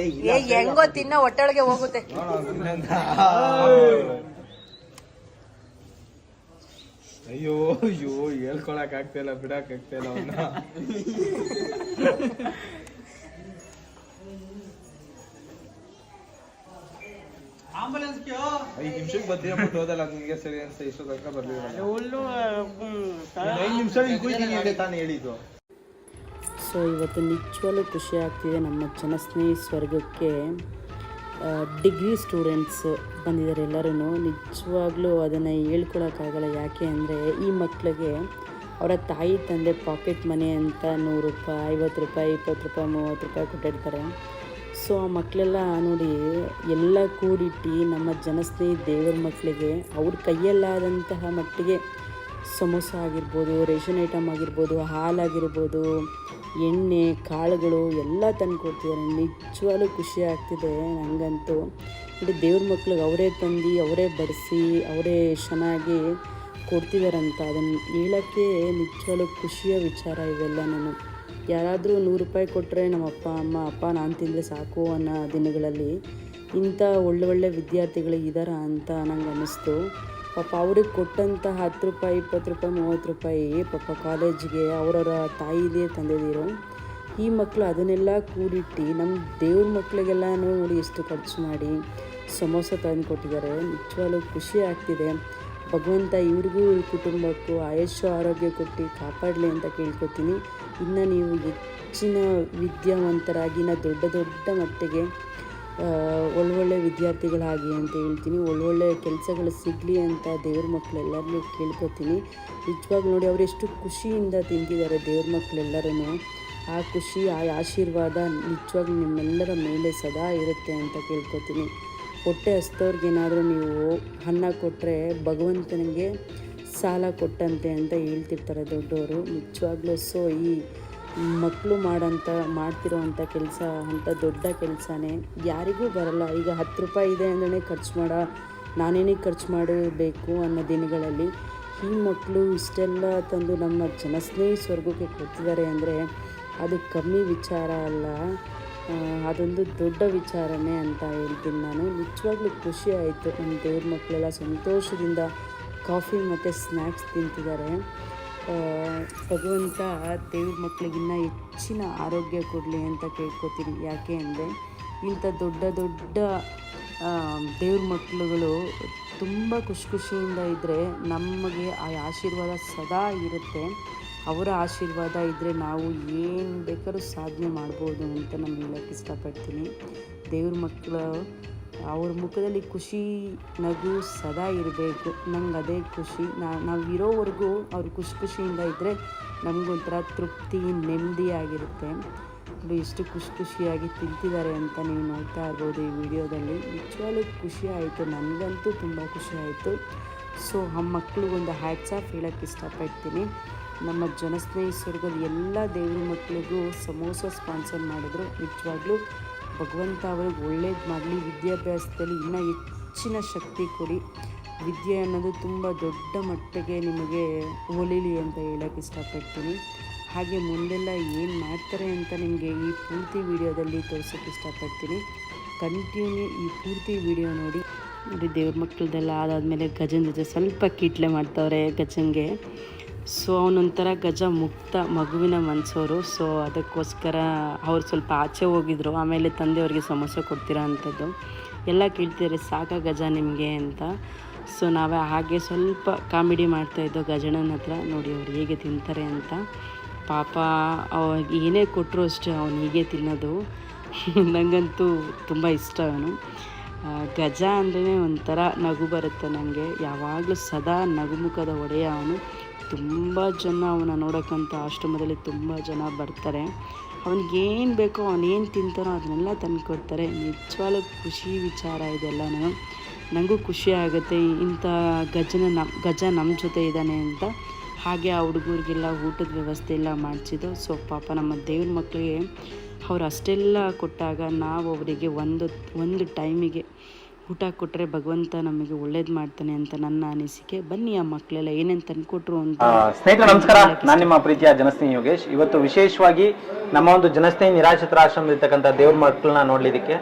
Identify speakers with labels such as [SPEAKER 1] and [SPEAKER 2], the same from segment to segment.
[SPEAKER 1] ಏ ಹೆಂಗೋ ತಿನ್ನ ಹೊಟ್ಟೆೊಳಗೆ ಹೋಗುತ್ತೆ.
[SPEAKER 2] ಅಯ್ಯೋ ಅಯ್ಯೋ ಹೇಳ್ಕೊಳಕ್ ಆಗ್ತಿಲ್ಲ ಬಿಡಕ್ ಆಗ್ತಿಲ್ಲ ಅವನ್ನ. ಐದ್ ನಿಮಿಷಕ್ಕೆ ಬರ್ತೀರಾ ಬಿಟ್ಟು ಹೋದಲ್ಲ ನಿಮಗೆ ಸರಿ ಅಂತ ಇಷ್ಟು ತನಕ ಬರ್ಲಿಲ್ಲ ಐದು ನಿಮಿಷ ತಾನು ಹೇಳಿದ್ದು.
[SPEAKER 1] ಸೊ ಇವತ್ತು ನಿಜವಾಗ್ಲೂ ಖುಷಿ ಆಗ್ತಿದೆ. ನಮ್ಮ ಜನಸ್ನೇಹಿ ಸ್ವರ್ಗಕ್ಕೆ ಡಿಗ್ರಿ ಸ್ಟೂಡೆಂಟ್ಸ್ ಬಂದಿದ್ದಾರೆ ಎಲ್ಲರೂ ನಿಜವಾಗ್ಲೂ ಅದನ್ನು ಹೇಳ್ಕೊಳಕ್ಕಾಗಲ್ಲ. ಯಾಕೆ ಅಂದರೆ ಈ ಮಕ್ಕಳಿಗೆ ಅವರ ತಾಯಿ ತಂದೆ ಪಾಕೆಟ್ ಮನಿ ಅಂತ ನೂರು ರೂಪಾಯಿ, ಐವತ್ತು ರೂಪಾಯಿ, ಇಪ್ಪತ್ತು ರೂಪಾಯಿ, ಮೂವತ್ತು ರೂಪಾಯಿ ಕೊಟ್ಟಿರ್ತಾರೆ. ಸೊ ಆ ಮಕ್ಕಳೆಲ್ಲ ನೋಡಿ ಎಲ್ಲ ಕೂಡಿಟ್ಟು ನಮ್ಮ ಜನಸ್ನೇಹಿ ದೇವರ ಮಕ್ಕಳಿಗೆ ಅವ್ರ ಕೈಯಲ್ಲಾದಂತಹ ಮಟ್ಟಿಗೆ ಸಮೋಸ ಆಗಿರ್ಬೋದು, ರೇಷನ್ ಐಟಮ್ ಆಗಿರ್ಬೋದು, ಹಾಲಾಗಿರ್ಬೋದು, ಎಣ್ಣೆ, ಕಾಳುಗಳು ಎಲ್ಲ ತಂದು ಕೊಡ್ತಿದ್ದಾರೆ. ನಿಜವಾಗ್ಲೂ ಖುಷಿ ಆಗ್ತಿದೆ ನನಗಂತೂ ನೋಡಿ ದೇವ್ರ ಮಕ್ಳಿಗೆ ಅವರೇ ತಂದು, ಅವರೇ ಬಡಿಸಿ, ಅವರೇ ಚೆನ್ನಾಗಿ ಕೊಡ್ತಿದ್ದಾರಂತ. ಅದನ್ನು ಹೇಳೋಕ್ಕೆ ನಿಜವಾಗ್ಲೂ ಖುಷಿಯ ವಿಚಾರ ಇವೆಲ್ಲ ನಾನು. ಯಾರಾದರೂ ನೂರು ರೂಪಾಯಿ ಕೊಟ್ಟರೆ ನಮ್ಮ ಅಪ್ಪ ಅಮ್ಮ, ಅಪ್ಪ ನಾನು ತಿಂದರೆ ಸಾಕು ಅನ್ನೋ ದಿನಗಳಲ್ಲಿ ಇಂಥ ಒಳ್ಳೆ ಒಳ್ಳೆ ವಿದ್ಯಾರ್ಥಿಗಳು ಇದ್ದಾರ ಅಂತ ನಂಗೆ ಅನ್ನಿಸ್ತು. ಪಾಪ ಅವ್ರಿಗೆ ಕೊಟ್ಟಂಥ ಹತ್ತು ರೂಪಾಯಿ, ಇಪ್ಪತ್ತು ರೂಪಾಯಿ, ಮೂವತ್ತು ರೂಪಾಯಿ ಪಾಪ ಕಾಲೇಜಿಗೆ ಅವರವರ ತಾಯಿದೇ ತಂದಿದ್ದೀರೋ. ಈ ಮಕ್ಕಳು ಅದನ್ನೆಲ್ಲ ಕೂಡಿಟ್ಟು ನಮ್ಮ ದೇವ್ರ ಮಕ್ಕಳಿಗೆಲ್ಲ ನೋಡಿ ಎಷ್ಟು ಖರ್ಚು ಮಾಡಿ ಸಮೋಸ ತಂದು ಕೊಟ್ಟಿದ್ದಾರೆ. ನಿಜವಾಗ್ಲೂ ಖುಷಿ ಆಗ್ತಿದೆ. ಭಗವಂತ ಇವ್ರಿಗೂ ಇವ್ರ ಕುಟುಂಬಕ್ಕೂ ಆಯುಷ್ಯ ಆರೋಗ್ಯ ಕೊಟ್ಟು ಕಾಪಾಡಲಿ ಅಂತ ಕೇಳ್ಕೊತೀನಿ. ಇನ್ನು ನೀವು ಹೆಚ್ಚಿನ ವಿದ್ಯಾವಂತರಾಗಿ, ಇನ್ನು ದೊಡ್ಡ ದೊಡ್ಡ ಮಟ್ಟಿಗೆ ಒಳ್ಳೊಳ್ಳೆ ವಿದ್ಯಾರ್ಥಿಗಳಾಗಿ ಅಂತ ಹೇಳ್ತೀನಿ. ಒಳ್ಳೊಳ್ಳೆ ಕೆಲಸಗಳು ಸಿಗಲಿ ಅಂತ ದೇವ್ರ ಮಕ್ಕಳೆಲ್ಲರನ್ನೂ ಕೇಳ್ಕೊತೀನಿ. ನಿಜವಾಗಿ ನೋಡಿ ಅವರು ಎಷ್ಟು ಖುಷಿಯಿಂದ ತಿಂತಿದ್ದಾರೆ ದೇವ್ರ ಮಕ್ಕಳೆಲ್ಲರೂ ಆ ಖುಷಿ, ಆ ಆಶೀರ್ವಾದ ನಿಜವಾಗ್ಲೂ ನಿಮ್ಮೆಲ್ಲರ ಮೇಲೆ ಸದಾ ಇರುತ್ತೆ ಅಂತ ಕೇಳ್ಕೊತೀನಿ. ಹೊಟ್ಟೆ ಹಸ್ತವ್ರಿಗೇನಾದರೂ ನೀವು ಅನ್ನ ಕೊಟ್ಟರೆ ಭಗವಂತನಿಗೆ ಸಾಲ ಕೊಟ್ಟಂತೆ ಅಂತ ಹೇಳ್ತಿರ್ತಾರೆ ದೊಡ್ಡವರು ನಿಜವಾಗ್ಲೂ ಸೊ ಈ ಮಕ್ಕಳು ಮಾಡೋಂಥ ಮಾಡ್ತಿರೋವಂಥ ಕೆಲಸ, ಅಂಥ ದೊಡ್ಡ ಕೆಲಸನೇ ಯಾರಿಗೂ ಬರಲ್ಲ. ಈಗ ಹತ್ತು ರೂಪಾಯಿ ಇದೆ ಅಂದ್ರೆ ಖರ್ಚು ಮಾಡ ನಾನೇನೇ ಖರ್ಚು ಮಾಡಬೇಕು ಅನ್ನೋ ದಿನಗಳಲ್ಲಿ ಈ ಮಕ್ಕಳು ಇಷ್ಟೆಲ್ಲ ತಂದು ನಮ್ಮ ಜನಸ್ನೇಹಿ ಸ್ವರ್ಗಕ್ಕೆ ಕೊಡ್ತಿದ್ದಾರೆ ಅಂದರೆ ಅದು ಕಮ್ಮಿ ವಿಚಾರ ಅಲ್ಲ. ಅದೊಂದು ದೊಡ್ಡ ವಿಚಾರನೇ ಅಂತ ಹೇಳ್ತೀನಿ ನಾನು. ನಿಜವಾಗ್ಲೂ ಖುಷಿ ಆಯಿತು. ನಮ್ಮ ದೇವ್ರ ಮಕ್ಕಳೆಲ್ಲ ಸಂತೋಷದಿಂದ ಕಾಫಿ ಮತ್ತು ಸ್ನ್ಯಾಕ್ಸ್ ತಿಂತಿದ್ದಾರೆ. ಭಗವಂತ ದೇವ್ರ ಮಕ್ಕಳಿಗಿನ್ನ ಹೆಚ್ಚಿನ ಆರೋಗ್ಯ ಕೊಡಲಿ ಅಂತ ಕೇಳ್ಕೊತೀನಿ. ಯಾಕೆ ಅಂದರೆ ಇಂಥ ದೊಡ್ಡ ದೊಡ್ಡ ದೇವ್ರ ಮಕ್ಕಳುಗಳು ತುಂಬ ಖುಷಿ ಖುಷಿಯಿಂದ ಇದ್ದರೆ ನಮಗೆ ಆ ಆಶೀರ್ವಾದ ಸದಾ ಇರುತ್ತೆ. ಅವರ ಆಶೀರ್ವಾದ ಇದ್ದರೆ ನಾವು ಏನು ಬೇಕಾದ್ರೂ ಸಾಧನೆ ಮಾಡ್ಬೋದು ಅಂತ ನಾನು ಹೇಳೋಕ್ಕೆ ಇಷ್ಟಪಡ್ತೀನಿ. ದೇವ್ರ ಮಕ್ಕಳು ಅವ್ರ ಮುಖದಲ್ಲಿ ಖುಷಿ ನಗು ಸದಾ ಇರಬೇಕು. ನಂಗೆ ಅದೇ ಖುಷಿ. ನಾವು ಇರೋವರೆಗೂ ಅವ್ರು ಖುಷಿ ಖುಷಿಯಿಂದ ಇದ್ದರೆ ನಮಗೊಂಥರ ತೃಪ್ತಿ, ನೆಮ್ಮದಿ ಆಗಿರುತ್ತೆ. ನೋಡಿ ಎಷ್ಟು ಖುಷಿ ಖುಷಿಯಾಗಿ ತಿಂತಿದ್ದಾರೆ ಅಂತ ನೀವು ನೋಡ್ತಾ ಇರ್ಬೋದು ಈ ವಿಡಿಯೋದಲ್ಲಿ. ನಿಜವಾಗ್ಲೂ ಖುಷಿ ಆಯಿತು. ನನಗಂತೂ ತುಂಬ ಖುಷಿ ಆಯಿತು. ಸೊ, ಆ ಮಕ್ಳಿಗೊಂದು ಹ್ಯಾಟ್ಸ್ ಆಫ್ ಹೇಳೋಕ್ಕೆ ಇಷ್ಟಪಡ್ತೀನಿ. ನಮ್ಮ ಜನಸ್ನೇಹಿ ಸ್ವರ್ಗದ ಎಲ್ಲ ದೇವ್ರ ಮಕ್ಕಳಿಗೂ ಸಮೋಸ ಸ್ಪಾನ್ಸರ್ ಮಾಡಿದ್ರು. ನಿಜವಾಗ್ಲೂ ಭಗವಂತ ಅವ್ರಿಗೆ ಒಳ್ಳೇದು ಮಾಡಲಿ, ವಿದ್ಯಾಭ್ಯಾಸದಲ್ಲಿ ಇನ್ನೂ ಹೆಚ್ಚಿನ ಶಕ್ತಿ ಕೊಡಿ. ವಿದ್ಯೆ ಅನ್ನೋದು ತುಂಬ ದೊಡ್ಡ ಮಟ್ಟಿಗೆ ನಿಮಗೆ ಒಲಿಲಿ ಅಂತ ಹೇಳೋಕ್ಕೆ ಇಷ್ಟಪಡ್ತೀನಿ. ಹಾಗೆ ಮುಂದೆಲ್ಲ ಏನು ಮಾಡ್ತಾರೆ ಅಂತ ನಿಮಗೆ ಈ ಪೂರ್ತಿ ವಿಡಿಯೋದಲ್ಲಿ ತೋರಿಸೋಕ್ಕೆ ಇಷ್ಟಪಡ್ತೀನಿ. ಕಂಟಿನ್ಯೂ ಈ ಪೂರ್ತಿ ವಿಡಿಯೋ ನೋಡಿ. ನೋಡಿ, ದೇವ್ರ ಮಕ್ಕಳದೆಲ್ಲ ಅದಾದಮೇಲೆ ಗಜನ್ ಜೊತೆ ಸ್ವಲ್ಪ ಕೀಟ್ಲೆ ಮಾಡ್ತವ್ರೆ ಗಜಂಗೆ ಸೊ ಅವನೊಂಥರ ಗಜ ಮುಕ್ತ ಮಗುವಿನ ಮನಸ್ಸೋರು ಸೊ ಅದಕ್ಕೋಸ್ಕರ ಅವ್ರು ಸ್ವಲ್ಪ ಆಚೆ ಹೋಗಿದ್ರು. ಆಮೇಲೆ ತಂದೆಯವ್ರಿಗೆ ಸಮಸ್ಯೆ ಕೊಡ್ತೀರಾ ಅಂಥದ್ದು ಎಲ್ಲ ಕೇಳ್ತಿದ್ದಾರೆ ಸಾಕ ಗಜ ನಿಮಗೆ ಅಂತ. ಸೊ ನಾವೇ ಹಾಗೆ ಸ್ವಲ್ಪ ಕಾಮಿಡಿ ಮಾಡ್ತಾಯಿದ್ದೋ ಗಜಣ್ಣನ ಹತ್ರ, ನೋಡಿ, ಅವ್ರು ಹೇಗೆ ತಿಂತಾರೆ ಅಂತ. ಪಾಪ, ಅವಾಗ ಏನೇ ಕೊಟ್ಟರು ಅಷ್ಟೇ ಅವನು ಹೀಗೆ ತಿನ್ನೋದು. ನನಗಂತೂ ತುಂಬ ಇಷ್ಟ ಅವನು. ಗಜ ಅಂದ್ರೇ ಒಂಥರ ನಗು ಬರುತ್ತೆ ನನಗೆ ಯಾವಾಗಲೂ ಸದಾ ನಗುಮುಖದ ಒಡೆಯ ಅವನು. ತುಂಬ ಜನ ಅವನ ನೋಡೋಕ್ಕಂತ ಆಶ್ರಮದಲ್ಲಿ ತುಂಬ ಜನ ಬರ್ತಾರೆ. ಅವನಿಗೇನು ಬೇಕೋ ಅವನೇನು ತಿಂತಾನೋ ಅದನ್ನೆಲ್ಲ ತಂದು ಕೊಡ್ತಾರೆ ನಿಜವಾಗ್ಲೂ ಖುಷಿ ವಿಚಾರ ಇದೆಲ್ಲನೂ. ನನಗೂ ಖುಷಿ ಆಗುತ್ತೆ. ಇಂಥ ಗಜನ ನಮ್ಮ ಗಜ ನಮ್ಮ ಜೊತೆ ಇದ್ದಾನೆ ಅಂತ. ಹಾಗೆ ಆ ಹುಡುಗರಿಗೆಲ್ಲ ಊಟದ ವ್ಯವಸ್ಥೆ ಎಲ್ಲ ಮಾಡಿಸಿದ್ದು. ಸೊ, ಪಾಪ ನಮ್ಮ ದೇವ್ರ ಮಕ್ಕಳಿಗೆ ಅವ್ರು ಅಷ್ಟೆಲ್ಲ ಕೊಟ್ಟಾಗ ನಾವು ಅವರಿಗೆ ಒಂದು ಒಂದು ಟೈಮಿಗೆ ಊಟ ಕೊಟ್ಟರೆ ಭಗವಂತ ನಮಗೆ ಒಳ್ಳೇದು ಮಾಡ್ತಾನೆ ಅಂತ ನನ್ನ ಅನಿಸಿಕೆ. ಬನ್ನಿ ಆ ಮಕ್ಕಳೆಲ್ಲ ಏನೇನು ತಂದುಕೊಟ್ರು ಅಂತ
[SPEAKER 3] ಸ್ನೇಹಿತರೆ, ನಮಸ್ಕಾರ. ನಾನು ನಿಮ್ಮ ಪ್ರೀತಿಯ ಜನಸ್ನೇಹಿ ಯೋಗೇಶ್. ಇವತ್ತು ವಿಶೇಷವಾಗಿ ನಮ್ಮ ಒಂದು ಜನಸ್ನೇಹಿ ನಿರಾಶ್ರಿತರ ಆಶ್ರಮದಲ್ಲಿರ್ತಕ್ಕಂಥ ದೇವ್ರ ಮಕ್ಕಳನ್ನ ನೋಡ್ಲಿಕ್ಕೆ,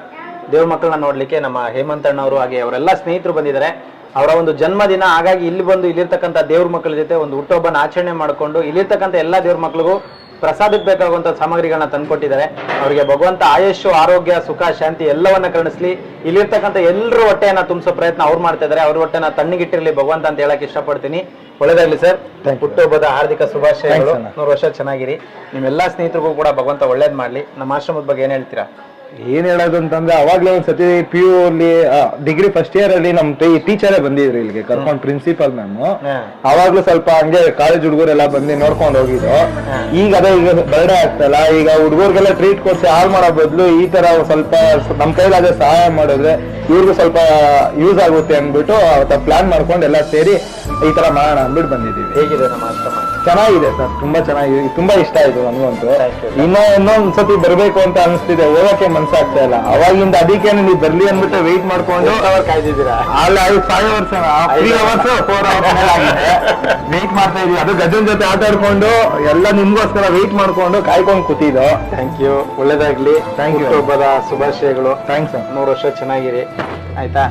[SPEAKER 3] ದೇವ್ರ ಮಕ್ಕಳನ್ನ ನೋಡ್ಲಿಕ್ಕೆ ನಮ್ಮ ಹೇಮಂತಣ್ಣ ಅವರು ಹಾಗೆ ಅವರೆಲ್ಲ ಸ್ನೇಹಿತರು ಬಂದಿದ್ದಾರೆ. ಅವರ ಒಂದು ಜನ್ಮದಿನ, ಹಾಗಾಗಿ ಇಲ್ಲಿ ಬಂದು ಇಲ್ಲಿರ್ತಕ್ಕಂಥ ದೇವ್ರ ಮಕ್ಕಳ ಜೊತೆ ಒಂದು ಹುಟ್ಟುಹಬ್ಬನ ಆಚರಣೆ ಮಾಡಿಕೊಂಡು ಇಲ್ಲಿರ್ತಕ್ಕಂಥ ಎಲ್ಲ ದೇವ್ರ ಮಕ್ಳಿಗೂ ಪ್ರಸಾದಕ್ಕೆ ಬೇಕಾಗುವಂತ ಸಾಮಗ್ರಿಗಳನ್ನ ತಂದ್ಕೊಟ್ಟಿದ್ದಾರೆ. ಅವರಿಗೆ ಭಗವಂತ ಆಯುಷು ಆರೋಗ್ಯ ಸುಖ ಶಾಂತಿ ಎಲ್ಲವನ್ನ ಕರುಣಿಸ್ಲಿ. ಇಲ್ಲಿರ್ತಕ್ಕಂಥ ಎಲ್ಲರೂ ಹೊಟ್ಟೆಯನ್ನ ತುಂಬಿಸೋ ಪ್ರಯತ್ನ ಅವ್ರು ಮಾಡ್ತಾ ಇದ್ದಾರೆ. ಅವ್ರ ಹೊಟ್ಟೆನ ತಣ್ಣಗಿಟ್ಟಿರ್ಲಿ ಭಗವಂತ ಅಂತ ಹೇಳಕ್ ಇಷ್ಟಪಡ್ತೀನಿ. ಒಳ್ಳೇದಾಗ್ಲಿ ಸರ್. ಹುಟ್ಟುಹಬ್ಬದ ಹಾರ್ದಿಕ ಶುಭಾಶಯಗಳು. ನೂರು ವರ್ಷ ಚೆನ್ನಾಗಿರಿ. ನಿಮ್ಮೆಲ್ಲಾ ಸ್ನೇಹಿತರಿಗೂ ಕೂಡ ಭಗವಂತ ಒಳ್ಳೇದ್ ಮಾಡ್ಲಿ. ನಮ್ಮ ಆಶ್ರಮದ ಬಗ್ಗೆ ಏನ್ ಹೇಳ್ತೀರಾ?
[SPEAKER 2] ಏನ್ ಹೇಳೋದು ಅಂತಂದ್ರೆ ಅವಾಗ್ಲೇ ಒಂದ್ ಸತಿ ಪಿ ಯು ಅಲ್ಲಿ ಡಿಗ್ರಿ ಫಸ್ಟ್ ಇಯರ್ ಅಲ್ಲಿ ನಮ್ ಟೀಚರೇ ಬಂದಿದ್ರು ಇಲ್ಲಿಗೆ ಕರ್ಕೊಂಡ್ ಪ್ರಿನ್ಸಿಪಲ್ ಮ್ಯಾಮ್ ಅವಾಗ್ಲೂ ಸ್ವಲ್ಪ ಹಂಗೆ ಕಾಲೇಜ್ ಹುಡುಗರೆಲ್ಲ ಬಂದು ನೋಡ್ಕೊಂಡು ಹೋಗಿದ್ರು. ಈಗ ಅದೇ ಈಗ ಬರ್ಡೇ ಆಗ್ತಲ್ಲ ಈಗ ಹುಡುಗರಿಗೆಲ್ಲ ಟ್ರೀಟ್ ಕೊಡ್ಸಿ ಹಾಲ್ ಮಾಡೋ ಬದಲು ಈ ತರ ಸ್ವಲ್ಪ ನಮ್ ಕೈಲಾದ್ರೆ ಸಹಾಯ ಮಾಡಿದ್ರೆ ಇವ್ರಿಗೂ ಸ್ವಲ್ಪ ಯೂಸ್ ಆಗುತ್ತೆ ಅಂದ್ಬಿಟ್ಟು ಪ್ಲಾನ್ ಮಾಡ್ಕೊಂಡು ಎಲ್ಲ ಸೇರಿ ಈ ತರ ಮಾಡೋಣ ಅಂದ್ಬಿಟ್ಟು ಬಂದಿದ್ದೀವಿ.
[SPEAKER 3] ಹೇಗಿದೆ ನಮ್ಮ ಆಶ್ರಮ
[SPEAKER 2] ಚೆನ್ನಾಗಿದೆ ಸರ್ ತುಂಬಾ ಚೆನ್ನಾಗಿದೆ. ತುಂಬಾ ಇಷ್ಟ ಆಯ್ತು ನನಗಂತೂ.
[SPEAKER 3] Thank you.
[SPEAKER 2] ಇನ್ನೂ ಇನ್ನೊಂದ್ ಸತಿ ಬರ್ಬೇಕು ಅಂತ ಅನಿಸ್ತಿದೆ ಹೋಗಕ್ಕೆ ಮನ್ಸಾಗ್ತಾ ಇಲ್ಲ. ಅವಾಗಿಂದ ಅದಕ್ಕೆ ನೀವು ಬರ್ಲಿ ಅಂದ್ಬಿಟ್ಟು ವೆಯ್ಟ್ ಮಾಡ್ಕೊಂಡು
[SPEAKER 3] ಅವ್ರು ಕಾಯ್ದಿದ್ದೀರಾ?
[SPEAKER 2] ಅಲ್ಲ ಐದು five hours three hours four hours ಆಗಿದೆ. ವೆಯ್ಟ್ ಮಾಡ್ತಾ ಇದೀವಿ. ಅದು ಗಜನ್ ಜೊತೆ ಆಟ ಆಡ್ಕೊಂಡು ಎಲ್ಲ ನಿಮ್ಗೋಸ್ಕರ ವೆಯ್ಟ್ ಮಾಡ್ಕೊಂಡು ಕಾಯ್ಕೊಂಡು ಕೂತಿದ್ದು.
[SPEAKER 3] ಥ್ಯಾಂಕ್ ಯು ಒಳ್ಳೇದಾಗ್ಲಿ.
[SPEAKER 2] Thank ಯು
[SPEAKER 3] ಹುಟ್ಟುಹಬ್ಬದ ಶುಭಾಶಯಗಳು.
[SPEAKER 2] ಥ್ಯಾಂಕ್ಸ್
[SPEAKER 3] ನೂರು ವರ್ಷ ಚೆನ್ನಾಗಿರಿ. ಆಯ್ತಾ?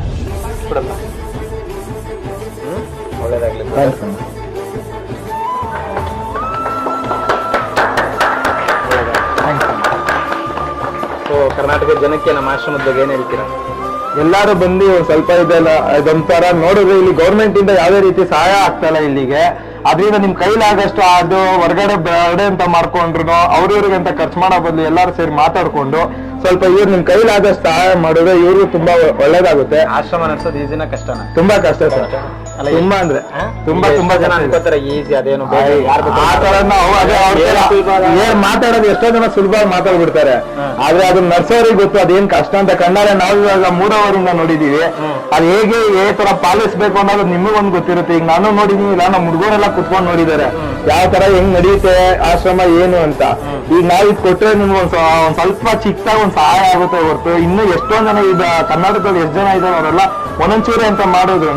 [SPEAKER 3] ಸೊ ಕರ್ನಾಟಕ ಜನಕ್ಕೆ ನಮ್ಮ ಆಶ್ರಮದ ಬಗ್ಗೆ ಏನ್ ಹೇಳ್ತೀರಾ?
[SPEAKER 2] ಎಲ್ಲಾರು ಬಂದು ಸ್ವಲ್ಪ ಇದೆಲ್ಲ ಇದೊಂಥರ ನೋಡಿದ್ರೆ ಇಲ್ಲಿ ಗೌರ್ಮೆಂಟ್ ಇಂದ ಯಾವ್ದೇ ರೀತಿ ಸಹಾಯ ಆಗ್ತಾ ಇಲ್ಲ ಇಲ್ಲಿಗೆ. ಅದರಿಂದ ನಿಮ್ ಕೈಲಾಗಷ್ಟು ಅದು ಹೊರಗಡೆ ಬರ್ಡೆ ಅಂತ ಮಾಡ್ಕೊಂಡ್ರು ಅವ್ರಿವ್ರಿಗೆ ಅಂತ ಖರ್ಚು ಮಾಡೋ ಬದಲು ಎಲ್ಲಾರು ಸೇರಿ ಮಾತಾಡ್ಕೊಂಡು ಸ್ವಲ್ಪ ಇವ್ರು ನಿಮ್ ಕೈಲಾದಷ್ಟು ಸಹಾಯ ಮಾಡಿದ್ರೆ ಇವ್ರಿಗೂ ತುಂಬಾ ಒಳ್ಳೇದಾಗುತ್ತೆ.
[SPEAKER 3] ಆಶ್ರಮ ನಡೆಸೋದು ಈಸಿನ ಕಷ್ಟನ?
[SPEAKER 2] ತುಂಬಾ ಕಷ್ಟ ಸರ್. ತುಂಬಾ ಅಂದ್ರೆ. ತುಂಬಾ ತುಂಬಾ
[SPEAKER 3] ಜನ ಅನ್ಕೋತಾರೆ ಈಸಿ ಅದೇನು
[SPEAKER 2] ಅದೇ ಏನ್ ಮಾತಾಡೋದು ಎಷ್ಟೋ ಜನ ಸುಲಭವಾಗಿ ಮಾತಾಡ್ಬಿಡ್ತಾರೆ. ಆದ್ರೆ ಅದನ್ನ ನರ್ಸೋರಿಗೆ ಗೊತ್ತು ಅದೇನ್ ಕಷ್ಟ ಅಂತ ಕಣ್ಣಾರೆ ನಾವು ಇವಾಗ ಮೂರವರಿಂದ ನೋಡಿದೀವಿ. ಅದ್ ಹೇಗೆ ಏ ತರ ಪಾಲಿಸ್ಬೇಕು ಅನ್ನೋದು ನಿಮಗೊಂದು ಗೊತ್ತಿರುತ್ತೆ. ಈಗ ನಾನು ನೋಡಿದೀನಿ ಇಲ್ಲ ನಮ್ಮ ಹುಡುಗರೆಲ್ಲ ಕುತ್ಕೊಂಡು ನೋಡಿದ್ದಾರೆ. ಯಾವ ತರ ಹೆಂಗ್ ನಡೆಯುತ್ತೆ ಆಶ್ರಮ ಏನು ಅಂತ. ಈಗ ನಾವ್ ಇದ್ ಕೊಟ್ರೆ ನಿಮ್ಗೆ ಒಂದ್ ಸ್ವಲ್ಪ ಚಿಕ್ಕದಾಗ ಒಂದ್ ಸಹಾಯ ಆಗುತ್ತೆ ಹೊರತು. ಇನ್ನು ಎಷ್ಟೊಂದ್ ಜನ ಈಗ ಕರ್ನಾಟಕದಲ್ಲಿ ಎಷ್ಟ್ ಜನ ಇದಾರೆ ಅವರೆಲ್ಲ ಒಂದೊಂಚೂರಿ ಅಂತ ಮಾಡಿದ್ರು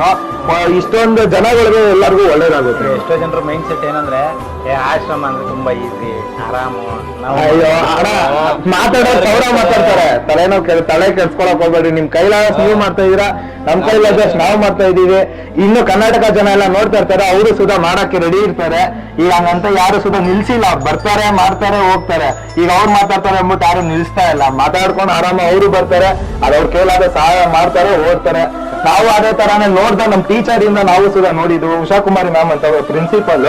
[SPEAKER 2] ಇಷ್ಟೊಂದು ಜನಗಳಿಗೆ ಎಲ್ಲರಿಗೂ ಒಳ್ಳೇದಾಗುತ್ತೆ.
[SPEAKER 3] ಎಷ್ಟೋ ಜನರ ಮೈಂಡ್ ಸೆಟ್ ಏನಂದ್ರೆ ಏ ಆಶ್ರಮ ಅಂದ್ರೆ ತುಂಬಾ ಈಸಿ ಆರಾಮು ನಾವು
[SPEAKER 2] ಅಯ್ಯೋ ಅಣ್ಣ ಮಾತಾಡೋ ಸಾವಿರ ಮಾತಾಡ್ತಾರೆ. ತಲೆನೋವು ಕೆಲ ತಲೆ ಕೆಡ್ಸ್ಕೊಳಕ್ ಹೋಗ್ಬೇಡಿ ನಿಮ್ ಕೈಲಾದಷ್ಟು ನೀವು ಮಾಡ್ತಾ ಇದೀರಾ ನಮ್ ಕೈಲಾದಷ್ಟು ನಾವು ಮಾಡ್ತಾ ಇದೀವಿ ಇನ್ನು ಕರ್ನಾಟಕ ಜನ ಎಲ್ಲ ನೋಡ್ತಾ ಇರ್ತಾರೆ ಅವರು ಸುಧಾ ಮಾಡಕ್ಕೆ ರೆಡಿ ಇರ್ತಾರೆ. ಈಗ ಹಂಗಂತ ಯಾರು ಸುಧಾ ನಿಲ್ಸಿಲ್ಲ. ಬರ್ತಾರೆ ಮಾಡ್ತಾರೆ ಹೋಗ್ತಾರೆ. ಈಗ ಅವ್ರು ಮಾತಾಡ್ತಾರೆ ಅಂದ್ಬಿಟ್ಟು ಯಾರು ನಿಲ್ಸ್ತಾ ಇಲ್ಲ. ಮಾತಾಡ್ಕೊಂಡು ಆರಾಮ ಅವರು ಬರ್ತಾರೆ. ಅದ್ ಅವ್ರ ಕೈಲಾದ ಸಹಾಯ ಮಾಡ್ತಾರೆ ಹೋಗ್ತಾರೆ. ನಾವು ಅದೇ ತರಾನೇ ನೋಡ್ದ ನಮ್ ಟೀಚರ್ ಇಂದ ನಾವು ಸುದ ನೋಡಿದ್ದು ಉಷಾ ಕುಮಾರಿ ಮ್ಯಾಮ್ ಅಂತ ಪ್ರಿನ್ಸಿಪಲ್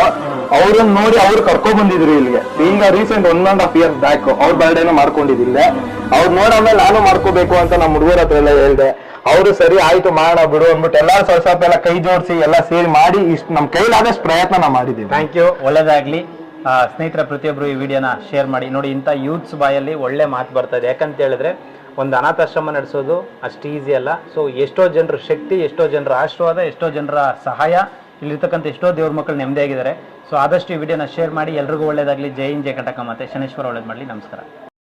[SPEAKER 2] ಅವ್ರನ್ನ ನೋಡಿ ಅವ್ರು ಕರ್ಕೊಂಡ್ ಬಂದಿದ್ರು ಇಲ್ಲಿಗೆ. ಈಗ recent one and half year back ಅವ್ರ ಬರ್ಡೇನ ಮಾಡ್ಕೊಂಡಿದ್ದಿಲ್ಲ ಅವ್ರು ನೋಡಾದ್ಮೇಲೆ ನಾನು ಮಾಡ್ಕೋಬೇಕು ಅಂತ ನಮ್ಮ ಹುಡುಗರ ಹತ್ರ ಎಲ್ಲ ಹೇಳ್ದೆ. ಅವರು ಸರಿ ಆಯ್ತು ಮಾಡೋಣ ಬಿಡು ಅಂದ್ಬಿಟ್ಟು ಎಲ್ಲಾ ಸ್ವಲ್ಪ ಸ್ವಲ್ಪ ಎಲ್ಲ ಕೈ ಜೋಡಿಸಿ ಎಲ್ಲ ಸೇರಿ ಮಾಡಿ ಇಷ್ಟು ನಮ್ ಕೈಲಾದಷ್ಟು ಪ್ರಯತ್ನ ನಾವು ಮಾಡಿದ್ದೀವಿ.
[SPEAKER 3] ಥ್ಯಾಂಕ್ ಯು ಒಳ್ಳೇದಾಗ್ಲಿ. ಸ್ನೇಹಿತರ ಪ್ರತಿಯೊಬ್ಬರು ಈ ವಿಡಿಯೋನ ಶೇರ್ ಮಾಡಿ. ನೋಡಿ, ಇಂಥ ಯೂತ್ಸ್ ಬಾಯಲ್ಲಿ ಒಳ್ಳೆ ಮಾತು ಬರ್ತದೆ ಯಾಕಂತ ಹೇಳಿದ್ರೆ ಒಂದು ಅನಾಥಾಶ್ರಮ ನಡೆಸೋದು ಅಷ್ಟು ಈಸಿ ಅಲ್ಲ. ಸೊ ಎಷ್ಟೋ ಜನರ ಶಕ್ತಿ, ಎಷ್ಟೋ ಜನರ ಆಶೀರ್ವಾದ, ಎಷ್ಟೋ ಜನರ ಸಹಾಯ, ಇಲ್ಲಿರ್ತಕ್ಕಂಥ ಎಷ್ಟೋ ದೇವ್ರ ಮಕ್ಕಳು ನೆಮ್ಮದಿಯಾಗಿದ್ದಾರೆ. ಸೊ ಆದಷ್ಟು ಈ ವಿಡಿಯೋನ ಶೇರ್ ಮಾಡಿ, ಎಲ್ರಿಗೂ ಒಳ್ಳೇದಾಗಲಿ. ಜೈ ಹಿಂದ್, ಜೈ ಕಟಕ ಮತ್ತೆ ಶನೇಶ್ವರ ಒಳ್ಳೇದು ಮಾಡಲಿ. ನಮಸ್ಕಾರ.